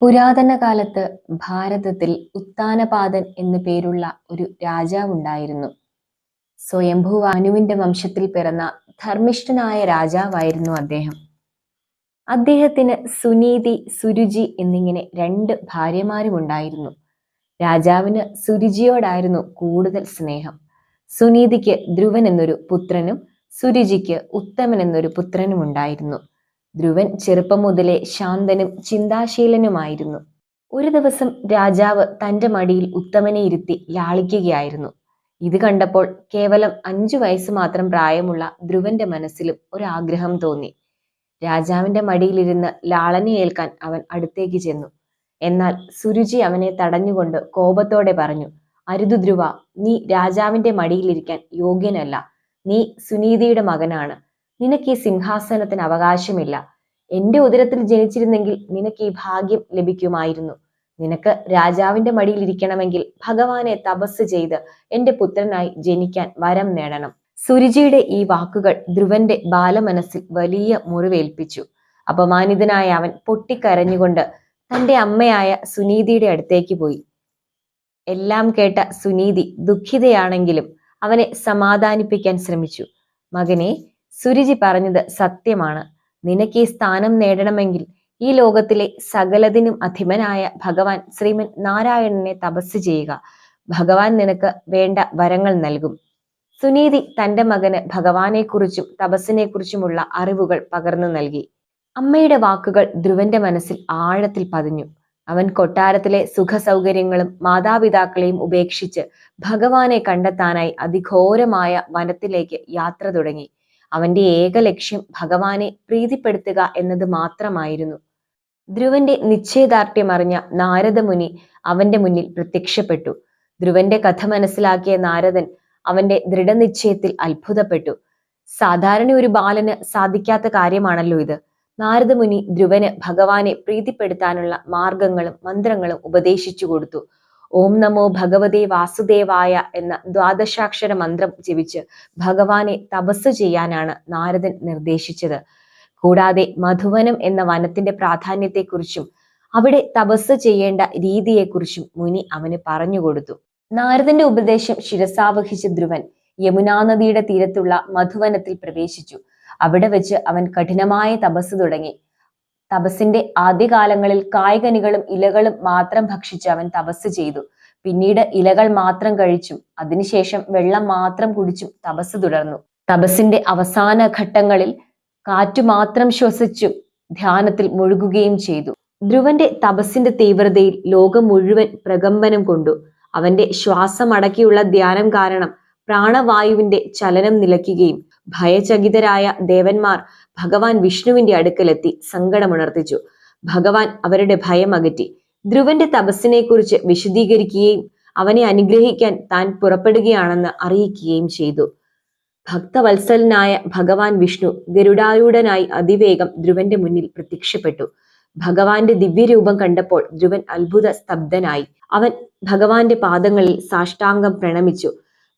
പുരാതന കാലത്ത് ഭാരതത്തിൽ ഉത്താനപാദൻ എന്നു പേരുള്ള ഒരു രാജാവുണ്ടായിരുന്നു സ്വയംഭൂ അനുവിന്റെ വംശത്തിൽ പിറന്ന ധർമ്മിഷ്ഠനായ രാജാവായിരുന്നു അദ്ദേഹം. അദ്ദേഹത്തിന് സുനീതി സുരുചി എന്നിങ്ങനെ രണ്ട് ഭാര്യമാരുമുണ്ടായിരുന്നു രാജാവിന് സുരുചിയോടായിരുന്നു കൂടുതൽ സ്നേഹം. സുനീതിക്ക് ധ്രുവൻ എന്നൊരു പുത്രനും സുരുചിക്ക് ഉത്തമൻ എന്നൊരു പുത്രനും ഉണ്ടായിരുന്നു. ധ്രുവൻ ചെറുപ്പം മുതലേ ശാന്തനും ചിന്താശീലനുമായിരുന്നു. ഒരു ദിവസം രാജാവ് തന്റെ മടിയിൽ ഉത്തമനെ ഇരുത്തി ലാളിക്കുകയായിരുന്നു. ഇത് കണ്ടപ്പോൾ കേവലം അഞ്ചു വയസ്സ് മാത്രം പ്രായമുള്ള ധ്രുവന്റെ മനസ്സിലും ഒരാഗ്രഹം തോന്നി. രാജാവിന്റെ മടിയിലിരുന്ന് ലാളനെ ഏൽക്കാൻ അവൻ അടുത്തേക്ക് ചെന്നു. എന്നാൽ സുരുചി അവനെ തടഞ്ഞുകൊണ്ട് കോപത്തോടെ പറഞ്ഞു അരുതു ധ്രുവ നീ രാജാവിന്റെ മടിയിലിരിക്കാൻ യോഗ്യനല്ല. നീ സുനീതിയുടെ മകനാണ്. നിനക്ക് ഈ സിംഹാസനത്തിന് അവകാശമില്ല. എന്റെ ഉദരത്തിൽ ജനിച്ചിരുന്നെങ്കിൽ നിനക്ക് ഈ ഭാഗ്യം ലഭിക്കുമായിരുന്നു. നിനക്ക് രാജാവിന്റെ മടിയിൽ ഇരിക്കണമെങ്കിൽ ഭഗവാനെ തപസ് ചെയ്ത് എന്റെ പുത്രനായി ജനിക്കാൻ വരം നേടണം. സുരുചിയുടെ ഈ വാക്കുകൾ ധ്രുവന്റെ ബാലമനസ്സിൽ വലിയ മുറിവേൽപ്പിച്ചു. അപമാനിതനായ അവൻ പൊട്ടിക്കരഞ്ഞുകൊണ്ട് തന്റെ അമ്മയായ സുനീതിയുടെ അടുത്തേക്ക് പോയി. എല്ലാം കേട്ട സുനീതി ദുഃഖിതയാണെങ്കിലും അവനെ സമാധാനിപ്പിക്കാൻ ശ്രമിച്ചു. മകനെ സുരുചി പറഞ്ഞത് സത്യമാണ്. നിനക്ക് ഈ സ്ഥാനം നേടണമെങ്കിൽ ഈ ലോകത്തിലെ സകലതിനും അധിപനായ ഭഗവാൻ ശ്രീമൻ നാരായണനെ തപസ് ചെയ്യുക. ഭഗവാൻ നിനക്ക് വേണ്ട വരങ്ങൾ നൽകും. സുനീതി തന്റെ മകന് ഭഗവാനെക്കുറിച്ചും തപസ്സിനെക്കുറിച്ചുമുള്ള അറിവുകൾ പകർന്നു നൽകി. അമ്മയുടെ വാക്കുകൾ ധ്രുവന്റെ മനസ്സിൽ ആഴത്തിൽ പതിഞ്ഞു. അവൻ കൊട്ടാരത്തിലെ സുഖസൗകര്യങ്ങളും മാതാപിതാക്കളെയും ഉപേക്ഷിച്ച് ഭഗവാനെ കണ്ടെത്താനായി അതിഘോരമായ വനത്തിലേക്ക് യാത്ര തുടങ്ങി. അവന്റെ ഏക ലക്ഷ്യം ഭഗവാനെ പ്രീതിപ്പെടുത്തുക എന്നത് മാത്രമായിരുന്നു. ധ്രുവന്റെ നിശ്ചയദാർഢ്യം അറിഞ്ഞ നാരദമുനി അവന്റെ മുന്നിൽ പ്രത്യക്ഷപ്പെട്ടു. ധ്രുവന്റെ കഥ മനസ്സിലാക്കിയ നാരദൻ അവന്റെ ദൃഢനിശ്ചയത്തിൽ അത്ഭുതപ്പെട്ടു. സാധാരണ ഒരു ബാലന് സാധിക്കാത്ത കാര്യമാണല്ലോ ഇത്. നാരദമുനി ധ്രുവന് ഭഗവാനെ പ്രീതിപ്പെടുത്താനുള്ള മാർഗങ്ങളും മന്ത്രങ്ങളും ഉപദേശിച്ചു കൊടുത്തു. ഓം നമോ ഭഗവതേ വാസുദേവായ എന്ന ദ്വാദശാക്ഷര മന്ത്രം ജപിച്ച് ഭഗവാനെ തപസ് ചെയ്യാനാണ് നാരദൻ നിർദ്ദേശിച്ചത്. കൂടാതെ മധുവനം എന്ന വനത്തിന്റെ പ്രാധാന്യത്തെക്കുറിച്ചും അവിടെ തപസ് ചെയ്യേണ്ട രീതിയെക്കുറിച്ചും മുനി അവന് പറഞ്ഞുകൊടുത്തു. നാരദന്റെ ഉപദേശം ശിരസാവഹിച്ച ധ്രുവൻ യമുനാ നദിയുടെ തീരത്തുള്ള മധുവനത്തിൽ പ്രവേശിച്ചു. അവിടെ വെച്ച് അവൻ കഠിനമായ തപസ് തുടങ്ങി. തപസ്സിന്റെ ആദ്യകാലങ്ങളിൽ കായ്കനികളും ഇലകളും മാത്രം ഭക്ഷിച്ച് അവൻ തപസ് ചെയ്തു. പിന്നീട് ഇലകൾ മാത്രം കഴിച്ചും അതിനുശേഷം വെള്ളം മാത്രം കുടിച്ചും തപസ് തുടർന്നു. തപസ്സിന്റെ അവസാന ഘട്ടങ്ങളിൽ കാറ്റു മാത്രം ശ്വസിച്ചും ധ്യാനത്തിൽ മുഴുകുകയും ചെയ്തു. ധ്രുവന്റെ തപസ്സിന്റെ തീവ്രതയിൽ ലോകം മുഴുവൻ പ്രകമ്പനം കൊണ്ടു. അവന്റെ ശ്വാസമടക്കിയുള്ള ധ്യാനം കാരണം പ്രാണവായുവിന്റെ ചലനം നിലയ്ക്കുകയും ഭയചകിതരായ ദേവന്മാർ ഭഗവാൻ വിഷ്ണുവിന്റെ അടുക്കലെത്തി സങ്കടമുണർത്തിച്ചു. ഭഗവാൻ അവരുടെ ഭയം അകറ്റി. ധ്രുവന്റെ തപസ്സിനെ കുറിച്ച് വിശദീകരിക്കുകയും അവനെ അനുഗ്രഹിക്കാൻ താൻ പുറപ്പെടുകയാണെന്ന് അറിയിക്കുകയും ചെയ്തു. ഭക്തവത്സലനായ ഭഗവാൻ വിഷ്ണു ഗരുഡാരൂഢനായി അതിവേഗം ധ്രുവന്റെ മുന്നിൽ പ്രത്യക്ഷപ്പെട്ടു. ഭഗവാന്റെ ദിവ്യരൂപം കണ്ടപ്പോൾ ധ്രുവൻ അത്ഭുത സ്തബ്ധനായി അവൻ ഭഗവാന്റെ പാദങ്ങളിൽ സാഷ്ടാംഗം പ്രണമിച്ചു.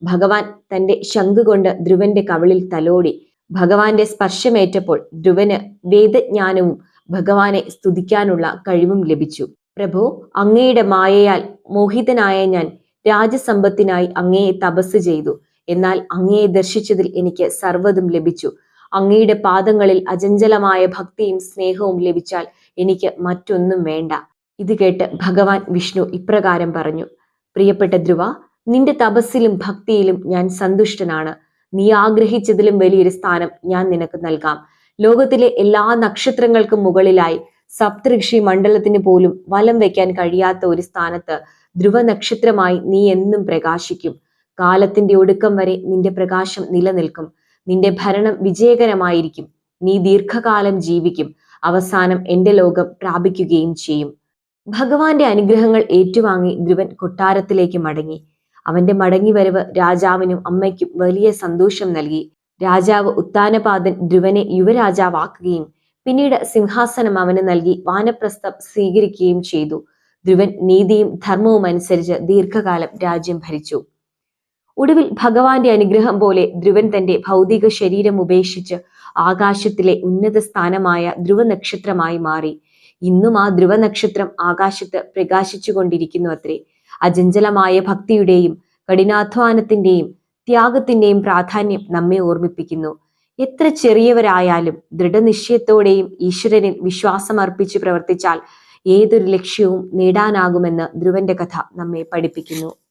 ഭഗവാൻ തന്റെ ശംഖ് കൊണ്ട് ധ്രുവന്റെ കവിളിൽ തലോടി. ഭഗവാന്റെ സ്പർശമേറ്റപ്പോൾ ധ്രുവന് വേദജ്ഞാനവും ഭഗവാനെ സ്തുതിക്കാനുള്ള കഴിവും ലഭിച്ചു. പ്രഭു അങ്ങയുടെ മായയാൽ മോഹിതനായ ഞാൻ രാജസമ്പത്തിനായി അങ്ങയെ തപസ് ചെയ്തു. എന്നാൽ അങ്ങയെ ദർശിച്ചതിൽ എനിക്ക് സർവതും ലഭിച്ചു. അങ്ങയുടെ പാദങ്ങളിൽ അചഞ്ചലമായ ഭക്തിയും സ്നേഹവും ലഭിച്ചാൽ എനിക്ക് മറ്റൊന്നും വേണ്ട. ഇത് കേട്ട് ഭഗവാൻ വിഷ്ണു ഇപ്രകാരം പറഞ്ഞു. പ്രിയപ്പെട്ട ധ്രുവ നിന്റെ തപസ്സിലും ഭക്തിയിലും ഞാൻ സന്തുഷ്ടനാണ്. നീ ആഗ്രഹിച്ചതിലും വലിയൊരു സ്ഥാനം ഞാൻ നിനക്ക് നൽകാം. ലോകത്തിലെ എല്ലാ നക്ഷത്രങ്ങൾക്കും മുകളിലായി സപ്തഋഷി മണ്ഡലത്തിന് പോലും വലം വയ്ക്കാൻ കഴിയാത്ത ഒരു സ്ഥാനത്ത് ധ്രുവ നക്ഷത്രമായി നീ എന്നും പ്രകാശിക്കും. കാലത്തിന്റെ ഒടുക്കം വരെ നിന്റെ പ്രകാശം നിലനിൽക്കും. നിന്റെ ഭരണം വിജയകരമായിരിക്കും. നീ ദീർഘകാലം ജീവിക്കും. അവസാനം എന്റെ ലോകം പ്രാപിക്കുകയും ചെയ്യും. ഭഗവാന്റെ അനുഗ്രഹങ്ങൾ ഏറ്റുവാങ്ങി ധ്രുവൻ കൊട്ടാരത്തിലേക്ക് മടങ്ങി. അവന്റെ മടങ്ങിവരവ് രാജാവിനും അമ്മയ്ക്കും വലിയ സന്തോഷം നൽകി. രാജാവ് ഉത്താനപാദൻ ധ്രുവനെ യുവരാജാവാക്കുകയും പിന്നീട് സിംഹാസനം അവന് നൽകി വാനപ്രസ്ഥം സ്വീകരിക്കുകയും ചെയ്തു. ധ്രുവൻ നീതിയും ധർമ്മവും അനുസരിച്ച് ദീർഘകാലം രാജ്യം ഭരിച്ചു. ഒടുവിൽ ഭഗവാന്റെ അനുഗ്രഹം പോലെ ധ്രുവൻ തന്റെ ഭൗതിക ശരീരം ഉപേക്ഷിച്ച് ആകാശത്തിലെ ഉന്നത സ്ഥാനമായ ധ്രുവ നക്ഷത്രമായി മാറി. ഇന്നും ആ ധ്രുവ നക്ഷത്രം ആകാശത്ത് പ്രകാശിച്ചു കൊണ്ടിരിക്കുന്നു അത്രേ. അചഞ്ചലമായ ഭക്തിയുടെയും കഠിനാധ്വാനത്തിന്റെയും ത്യാഗത്തിന്റെയും പ്രാധാന്യം നമ്മെ ഓർമ്മിപ്പിക്കുന്നു. എത്ര ചെറിയവരായാലും ദൃഢനിശ്ചയത്തോടെയും ഈശ്വരനിൽ വിശ്വാസമർപ്പിച്ച് പ്രവർത്തിച്ചാൽ ഏതൊരു ലക്ഷ്യവും നേടാനാകുമെന്ന് ധ്രുവന്റെ കഥ നമ്മെ പഠിപ്പിക്കുന്നു.